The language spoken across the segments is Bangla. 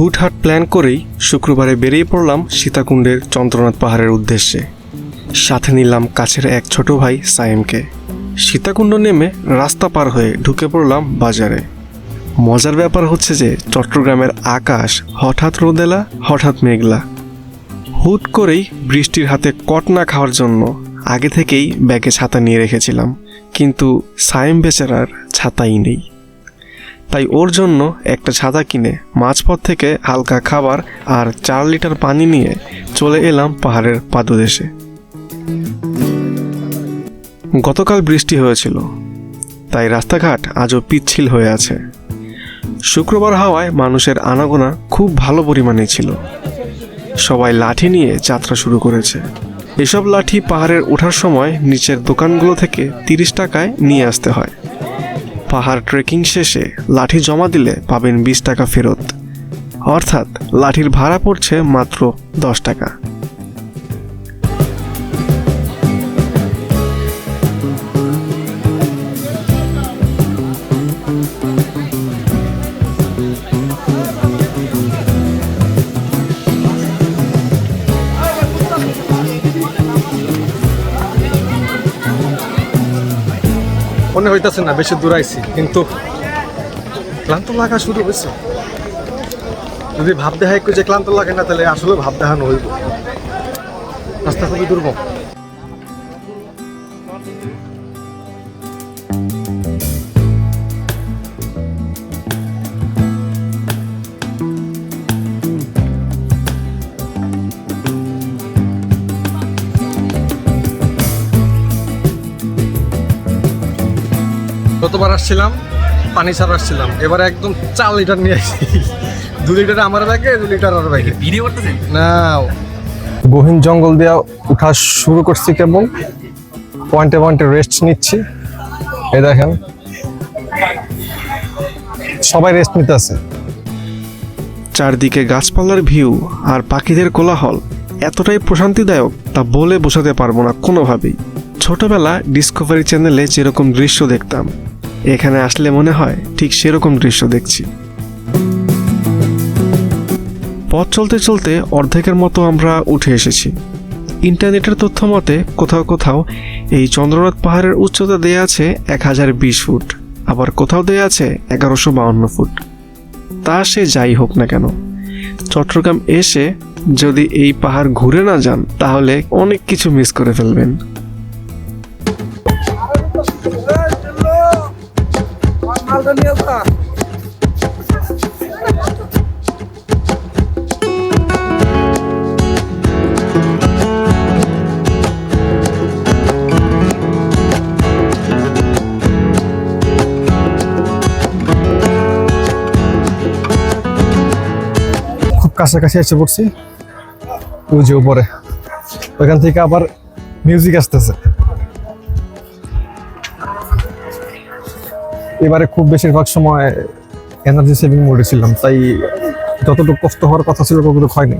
হুটহাট প্ল্যান করেই শুক্রবারে বেরিয়ে পড়লাম সীতাকুণ্ডের চন্দ্রনাথ পাহাড়ের উদ্দেশ্যে। সাথে নিলাম কাছের এক ছোট ভাই সাইমকে। সীতাকুণ্ড নেমে রাস্তা পার হয়ে ঢুকে পড়লাম বাজারে। মজার ব্যাপার হচ্ছে যে চট্টগ্রামের আকাশ হঠাৎ রোদেলা, হঠাৎ মেঘলা। হুট করেই বৃষ্টির হাতে কট না খাওয়ার জন্য আগে থেকেই ব্যাগে ছাতা নিয়ে রেখেছিলাম। কিন্তু সায়েম বেচারার ছাতাই নেই। তাই ওর জন্য একটা ছাতা কিনে মাঝপথ থেকে হালকা খাবার আর চার লিটার পানি নিয়ে চলে এলাম পাহাড়ের পাদদেশে। গতকাল বৃষ্টি হয়েছিল, তাই রাস্তাঘাট আজও পিচ্ছিল হয়ে আছে। শুক্রবার হাওয়ায় মানুষের আনাগোনা খুব ভালো পরিমাণে ছিল। সবাই লাঠি নিয়ে যাত্রা শুরু করেছে। এসব লাঠি পাহাড়ের ওঠার সময় নিচের দোকানগুলো থেকে তিরিশ টাকায় নিয়ে আসতে হয়। পাহাড় ট্রেকিং শেষে লাঠি জমা দিলে পাবেন বিশ টাকা ফেরত। অর্থাৎ, লাঠির ভাড়া পড়ছে মাত্র দশ টাকা। মনে হইতেছে না, বেশি দূর আইছি, কিন্তু ক্লান্ত লাগা শুরু হয়েছে যদি ভাব একটু যে ক্লান্ত লাগে না, তাহলে আসলে ভাব দেখানো হইব। রাস্তা খুবই দুর্গম। গতবার আসছিলাম পানি ছাড়া আসছিলাম। এবার একদম চার লিটার নিয়ে আসছি দু লিটার আমার ব্যাগে দু লিটার ওর ব্যাগে। ভিডিও করতেছেন? না। গহীন জঙ্গল দিয়ে উঠা শুরু করছি কেবল। পয়েন্টে পয়েন্টে রেস্ট নিচ্ছি। এই দেখেন। সবাই রেস্ট নিতে আছে। চারদিকে গাছপালার ভিউ আর পাখিদের কোলাহল এতটাই প্রশান্তিদায়ক তা বলে বোঝাতে পারব না কোনোভাবেই। ছোটবেলা ডিসকভারি চ্যানেলে যেরকম দৃশ্য দেখতাম এখানে আসলে মনে হয় ঠিক সেরকম দৃশ্য দেখছি। পথ চলতে চলতে অর্ধেকের মতো আমরা উঠে এসেছি। ইন্টারনেটের তথ্য মতে কোথাও কোথাও এই চন্দ্রনাথ পাহাড়ের উচ্চতা দেয়া আছে এক হাজার বিশ ফুট, আবার কোথাও দেয়া আছে এগারোশো বাউন্ন ফুট। তা সে যাই হোক না কেন, চট্টগ্রাম এসে যদি এই পাহাড় ঘুরে না যান, তাহলে অনেক কিছু মিস করে ফেলবেন। খুব কাছাকাছি এসে পড়ছি। ওই যে উপরে। ওইখান থেকে আবার মিউজিক আসতেছে। এবারে খুব বেশিরভাগ সময় এনার্জি সেভিং মোডে ছিলাম, তাই যতটুকু কষ্ট হওয়ার কথা ছিল ততটুকু হয়নি।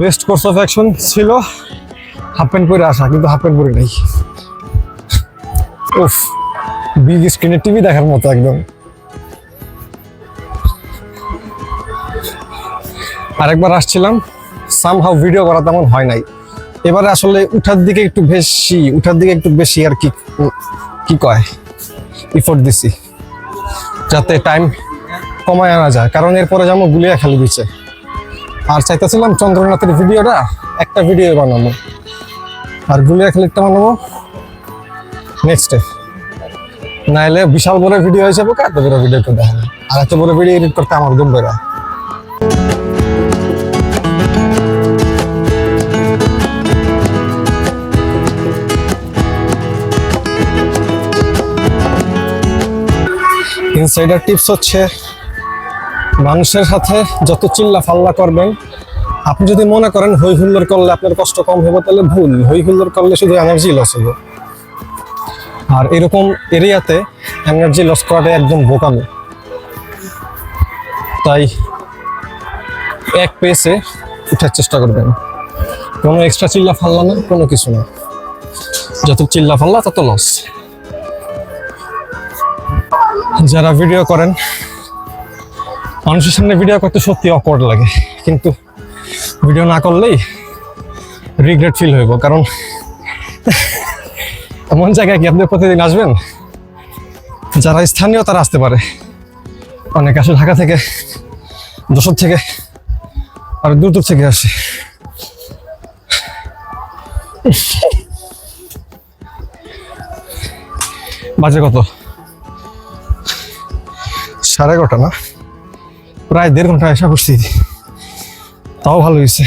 বেস্ট কোর্স অফ অ্যাকশন ছিল হাফ প্যান্ট পরে আসা, কিন্তু হাফ প্যান্ট পরে নাই। উফ বিগ স্ক্রিনের টিভি দেখার মতো একদম। আরেকবার আসছিলাম সামহাও ভিডিও করা তেমন হয় নাই। এবারে আসলে উঠার দিকে একটু বেশি, উঠার দিকে একটু বেশি আর কি কি কয় ইফোর্ট দিছি। যাতে টাইম কমায় আনা যায়। কারণ এরপরে যেমন গুলিয়া খেলে দিচ্ছে আর চাইতেছিলাম চন্দ্রনাথের ভিডিওটা একটা ভিডিও বানাবো। আর গুলিয়া খালিরটা বানাবো। নেক্সট নেক্সটে নাইলে বিশাল বড় ভিডিও হিসেবে এত বড় ভিডিও তো দেখে আর এত বড় ভিডিও এডিট করতে আমার দম বেরোয় ইনসাইডার টিপস হচ্ছে, মানুষের সাথে যত চিল্লা ফাল্লা করবেন, আপনি যদি মনে করেন হই হুল্লোর করলে আপনার কষ্ট কম হবে তাহলে ভুল। হই হুল্লোড় করলে শুধু এনার্জি লস হবে আর এরকম এরিয়াতে এনার্জি লস করাটা একদম বোকামি। তাই এক পেসে উঠার চেষ্টা করবেন। কোনো এক্সট্রা চিল্লা ফাল্লা না, কোনো কিছু না। যত চিল্লা ফাল্লা, তত লস যারা ভিডিও করেন, মানুষের সামনে ভিডিও করতে সত্যি অকওয়ার্ড লাগে। কিন্তু ভিডিও না করলেই রিগ্রেট ফিল হইব। কারণ এমন জায়গায় কি আপনি প্রতিদিন আসবেন? যারা স্থানীয় তারা আসতে পারে। অনেক আসে ঢাকা থেকে, যশোর থেকে, আর দূর দূর থেকে আসে। বাজে কত সাড়ে এগারোটা না? প্রায় দেড় ঘণ্টা আসা করছি তাও ভালো হয়েছে।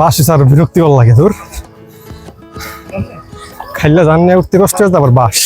বাস স্যার বিরক্তিকর লাগে তোর। খাইলে জান নিয়ে উঠতে কষ্ট হচ্ছে আবার বাস।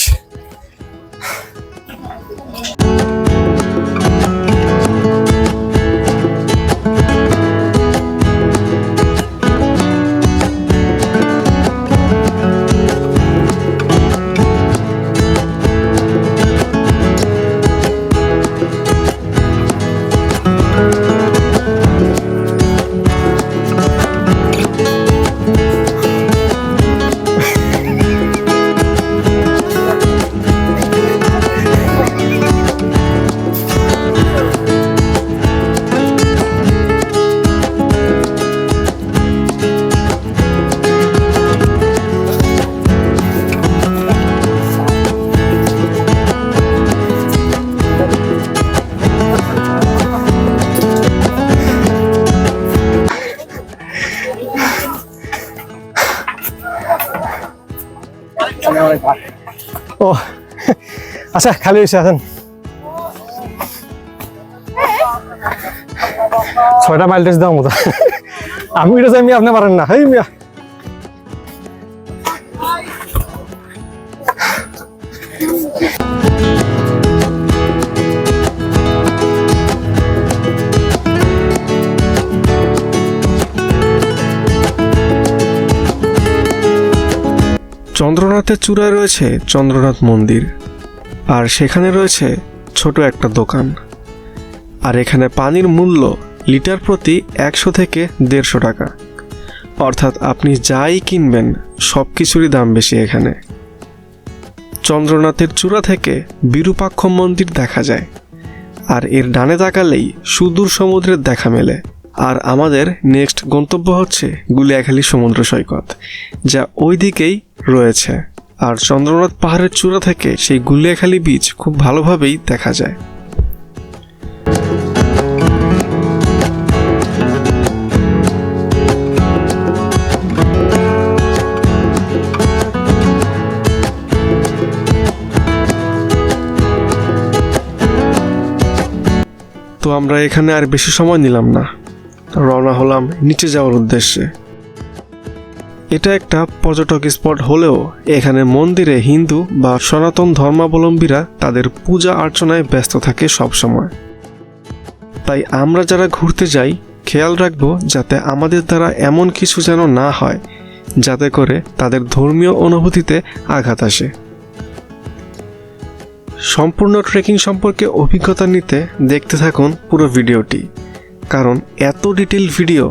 আচ্ছা খালি হয়েছে আছেন ছয়টা মাইল টেস্ট দেওয়া মতো। আমি এটা যাই মিয়া আপনি পারেন না। হেই, মিয়া। চন্দ্রনাথের চূড়ায় রয়েছে চন্দ্রনাথ মন্দির। আর সেখানে রয়েছে ছোট একটা দোকান। আর এখানে পানির মূল্য লিটার প্রতি একশো থেকে দেড়শো টাকা। অর্থাৎ আপনি যাই কিনবেন সব কিছুরই দাম বেশি এখানে। চন্দ্রনাথের চূড়া থেকে বিরূপাক্ষ মন্দির দেখা যায়। আর এর ডানে তাকালেই সুদূর সমুদ্রের দেখা মেলে। আর আমাদের নেক্সট গন্তব্য হচ্ছে গুলিয়াখালী সমুদ্র সৈকত, যা ওই দিকেই রয়েছে। আর চন্দ্রনাথ পাহাড়ের চূড়া থেকে সেই গুলিয়াখালী বীচ খুব ভালোভাবেই দেখা যায়। তো আমরা এখানে আর বেশি সময় নিলাম না। রওনা হলাম নিচে যাওয়ার উদ্দেশ্যে। এটা একটা পর্যটক স্পট হলেও এখানে মন্দিরে হিন্দু বা সনাতন ধর্মাবলম্বীরা তাদের পূজা অর্চনায় ব্যস্ত থাকে সব সময়। তাই আমরা যারা ঘুরতে যাই, খেয়াল রাখব যাতে আমাদের দ্বারা এমন কিছু যেন না হয়, যাতে করে তাদের ধর্মীয় অনুভূতিতে আঘাত আসে সম্পূর্ণ ট্রেকিং সম্পর্কে অভিজ্ঞতা নিতে দেখতে থাকুন পুরো ভিডিওটি কারণ এত ডিটেল ভিডিও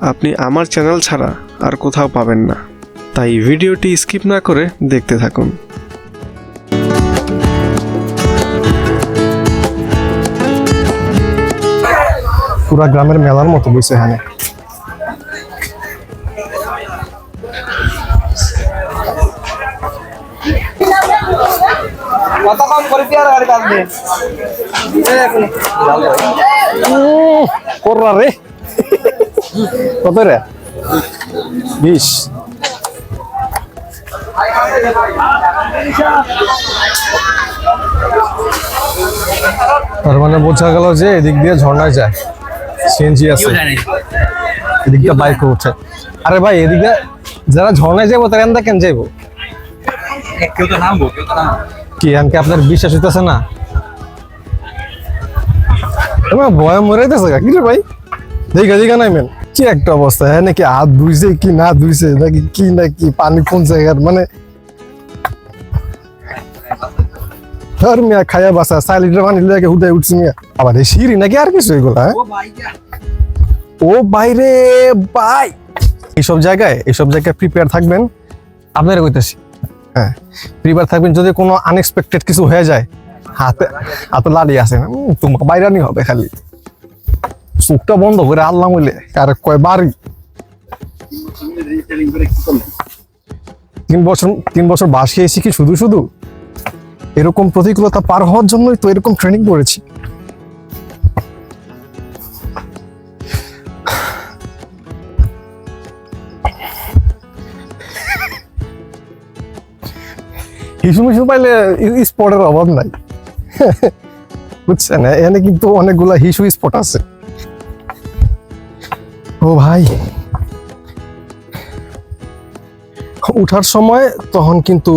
আপনি আমার চ্যানেল ছাড়া আর কোথাও পাবেন না। তাই ভিডিওটি স্কিপ না করে দেখতে থাকুন। পুরা গ্রামের মেলার মতো বইছে এখানে। কত কম করে পেয়ার গাড়ি কাটবে? কররা রে। কত রে? বিশ। তার মানে বোঝা গেল যে এদিক দিয়ে ঝর্ণায় যায়। সিএনজি আছে। এদিক দিয়ে বাইক উঠে আরে ভাই এদিকে যারা ঝর্ণায় যাব তারা এনদা কেন যাইবো? কি আনকে আপনার বিশ্বাস হইতেছে না? তোমার ভয় মরাইতেছে কি রে ভাই? দেখা দেখা নাই মেন কি একটা অবস্থা? হ্যাঁ নাকি হাত ধুইছে কি না ধুইছে? নাকি কি নাকি পানি কোন জায়গার? মানে ধর মিয়া খায়া বাসা চার লিটার পানি লেগে হুদায় উঠছি মিয়া। আবার এই সিঁড়ি নাকি আর কিছু এগুলো হ্যাঁ? ও বাইরে বাই এইসব জায়গায় এইসব জায়গায় প্রিপেয়ার থাকবেন। আপনারা কইতেছি হ্যাঁ প্রিপেয়ার থাকবেন যদি কোনো আনএক্সপেক্টেড কিছু হয়ে যায় হাতে হাতে লাড়ি আছে না তোমার বাইরানি হবে খালি। চোখটা বন্ধ করে আল্লাহ বলে আর কয় বাড়ি? তিন বছর তিন বছর বাস খেয়েছি কি শুধু শুধু? এরকম প্রতিকূলতা পার হওয়ার জন্যই তো এরকম ট্রেনিং করেছি। হিসু মিসু পাইলে স্পটের অভাব নাই। বুঝছেন? এখানে কিন্তু অনেকগুলা হিসু স্পট আছে। ও ভাই। উঠার সময় তখন কিন্তু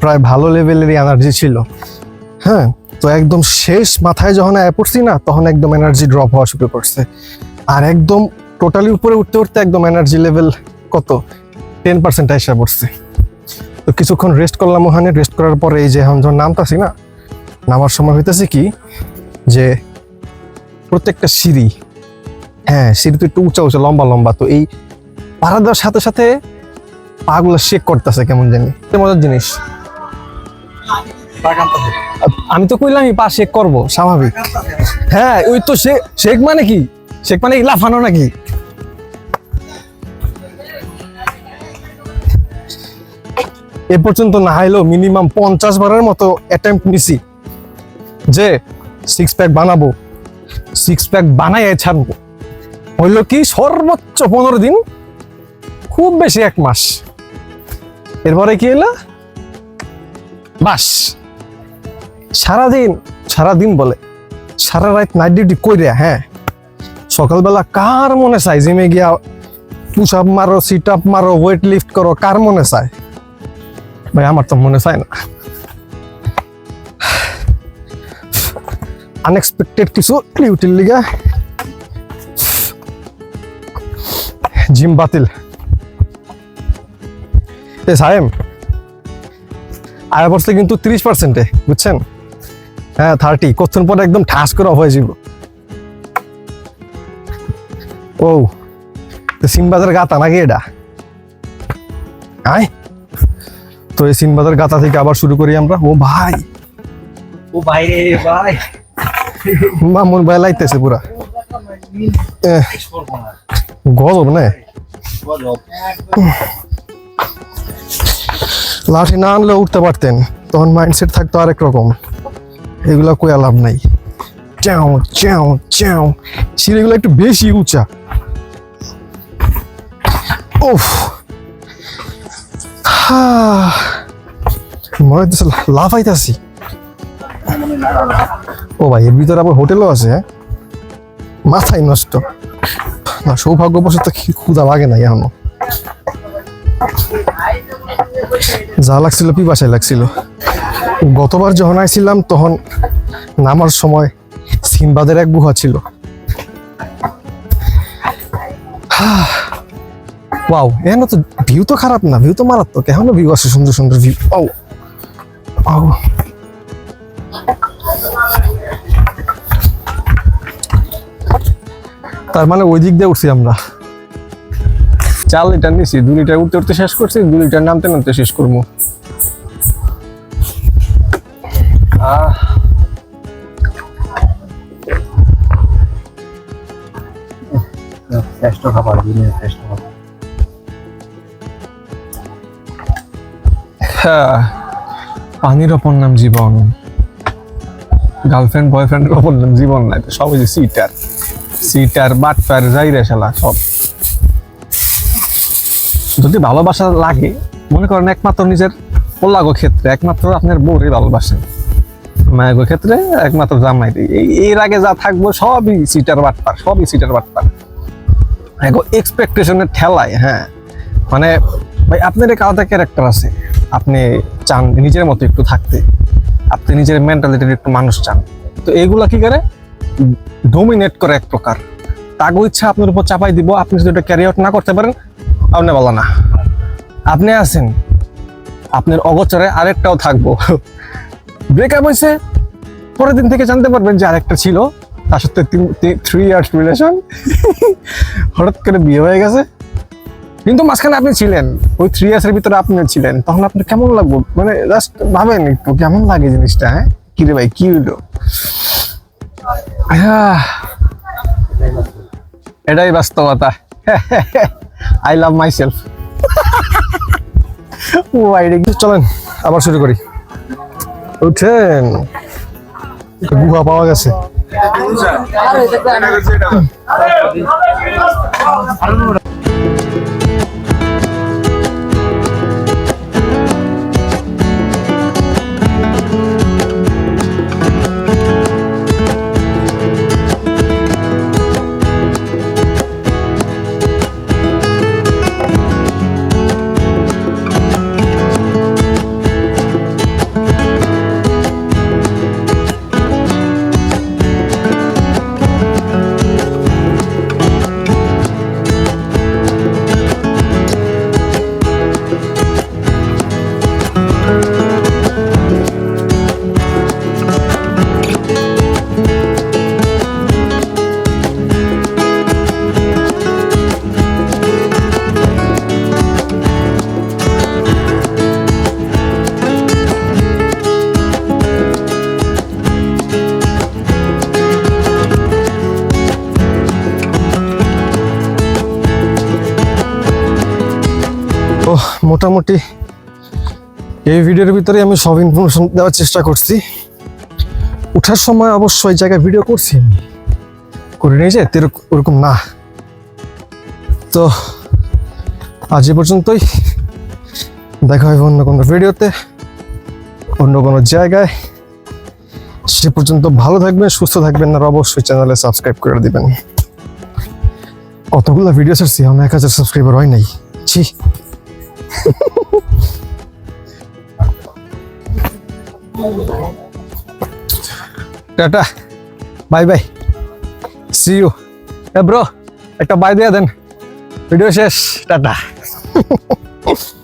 প্রায় ভালো লেভেলেরই এনার্জি ছিল। হ্যাঁ তো একদম শেষ মাথায় যখন আয় পড়ছি না, তখন একদম এনার্জি ড্রপ হওয়া শুরু করছে। আর একদম টোটালি উপরে উঠতে উঠতে একদম এনার্জি লেভেল কত? টেন পার্সেন্ট এসে পড়ছে। তো কিছুক্ষণ রেস্ট করলাম ওখানে। রেস্ট করার পরে এই যে এখন যখন নামতাছি না, নামার সময় হইতেছে কি? যে প্রত্যেকটা সিঁড়ি হ্যাঁ সিঁড়ি তো একটু উঁচা উঁচা লম্বা লম্বা। তো এই পাড়া দেওয়ার সাথে সাথে পাগুলো শেক করতেছে কেমন জানি। মজার জিনিস। আমি তো কইলামই পা শেক করব, স্বাভাবিক। হ্যাঁ ওই তো শেক মানে কি? শেক মানে লাফানো নাকি? এ পর্যন্ত না হাইলেও মিনিমাম পঞ্চাশ বারের মতো অ্যাটেম্প নিছি যে সিক্স প্যাক বানাবো সিক্স প্যাক বানাই ছাড়বো। হইল কি, সর্বোচ্চ পনেরো দিন, খুব বেশি এক মাস। এরপরে কি এলো বাস। সারাদিন সারাদিন বলে, সারা রাত নাইট ডিউটি কইরা হ্যাঁ। সকালবেলা কার মনে চাই জিমে গিয়া পুশ আপ মারো সিট আপ মারো ওয়েট লিফট করো, কার মনে চায়? ভাই, আমার তো মনে চায় না। আনএক্সপেক্টেড কিছু ডিউটির লিগা। জিম বাতিল। এ সাহেব আয় পড়ছে কিন্তু ত্রিশ পার্সেন্টে বুঝছেন? হ্যাঁ থার্টি কতক্ষণ পরে একদম ঠাস করে অফ হয়ে যাব ও তো গাতা নাকি এটা? আয় তো এই সিমবাজার গাতা থেকে আবার শুরু করি আমরা। ও ভাই। ও ভাই রে ভাই। মামুন ভাই লাইতেছে পুরা। গজব না। লাঠি না আনলে উঠতে পারতেন, তখন মাইন্ডসেট থাকতো আরেক রকম। এগুলো কই লাভ নাই। চ্যাও চ্যাও চ্যাও। সিঁড়িগুলো একটু বেশি উঁচা। ওফ মনে হচ্ছে লাফাইতাছি। ও ভাই, এর ভিতরে আবার হোটেলও আছে হ্যাঁ? মাথায় নষ্ট। না, সৌভাগ্যবশত ক্ষুধা লাগে না এখনও? যা লাগছিল পিপাসায় লাগছিল। গতবার যখন আইছিলাম, তখন নামার সময় সিনবাদের এক গুহা ছিল। ওয়াও, এখানে তো ভিউ তো খারাপ না ভিউ তো মারাত্মক, এখনও ভিউ আছে সুন্দর সুন্দর ভিউ ও ও তার মানে ওই দিক দিয়ে উঠছি আমরা। চার লিটার নিছি, দু লিটার উঠতে উঠতে শেষ করছি, দু লিটার নামতে নামতে শেষ করব। হ্যাঁ পানির অপর নাম জীবন। গার্লফ্রেন্ড বয়ফ্রেন্ডের অপর নাম জীবন নাই, তো সবাই যে সিটার সিটার, বাটপার যাই রে শালা সব। যদি ভালোবাসা লাগে, মনে করেন একমাত্র নিজের পোলাগো ক্ষেত্রে, একমাত্র আপনার বউরে ভালোবাসেন মায়াগো ক্ষেত্রে একমাত্র জামাই। এর আগে যা থাকব সবই সিটার, বাটপার, সবই সিটার, বাটপার। এগো এক্সপেকটেশনের ঠেলায় হ্যাঁ। মানে ভাই, আপনার এক আলাদা ক্যারেক্টার আছে। আপনি চান নিজের মতো একটু থাকতে। আপনি নিজের মেন্টালিটির একটু মানুষ চান। তো এইগুলা কি করে? ডোমিনেট করে এক প্রকার। তাগো ইচ্ছা আপনার উপর চাপাই দিব, আপনি যদি এটা ক্যারি আউট না করতে পারেন, আপনি বলো না। আপনি আছেন, আপনার অগোচরে আরেকটাও থাকব। ব্রেকআপ হয়েছে, পরের দিন থেকে জানতে পারবেন যে আরেকটা ছিল। তার সাথে থ্রি ইয়ার্স রিলেশন হঠাৎ করে বিয়ে হয়ে গেছে। কিন্তু মাঝখানে আপনি ছিলেন, ওই থ্রি ইয়ার্সের ভিতরে আপনি ছিলেন। তখন আপনার কেমন লাগবো? মানে জাস্ট ভাবেন একটু, কেমন লাগে জিনিসটা হ্যাঁ? কিরে ভাই, কি হইল? এটাই বাস্তবতা। আই লাভ মাই সেলফ ও চলেন, আবার শুরু করি। উঠেন। গুহা পাওয়া গেছে। তো মোটামুটি এই ভিডিওর ভিতরে আমি সব ইনফরমেশন দেওয়ার চেষ্টা করছি। ওঠার সময় অবশ্য এই জায়গায় ভিডিও করছি। আমি করে নিয়ে যে ওরকম না। তো আজ এ পর্যন্তই। দেখা হবে অন্য কোনো ভিডিওতে, অন্য কোনো জায়গায়। সে পর্যন্ত ভালো থাকবেন, সুস্থ থাকবেন, আর অবশ্যই চ্যানেলে সাবস্ক্রাইব করে দিবেন। কতগুলো ভিডিও ছাড়ছি আমার এক হাজার সাবস্ক্রাইবার হয় নাই। ছি। Tata bye bye see you A bro একটা বাই দিয়ে দেন। ভিডিও শেষ টাটা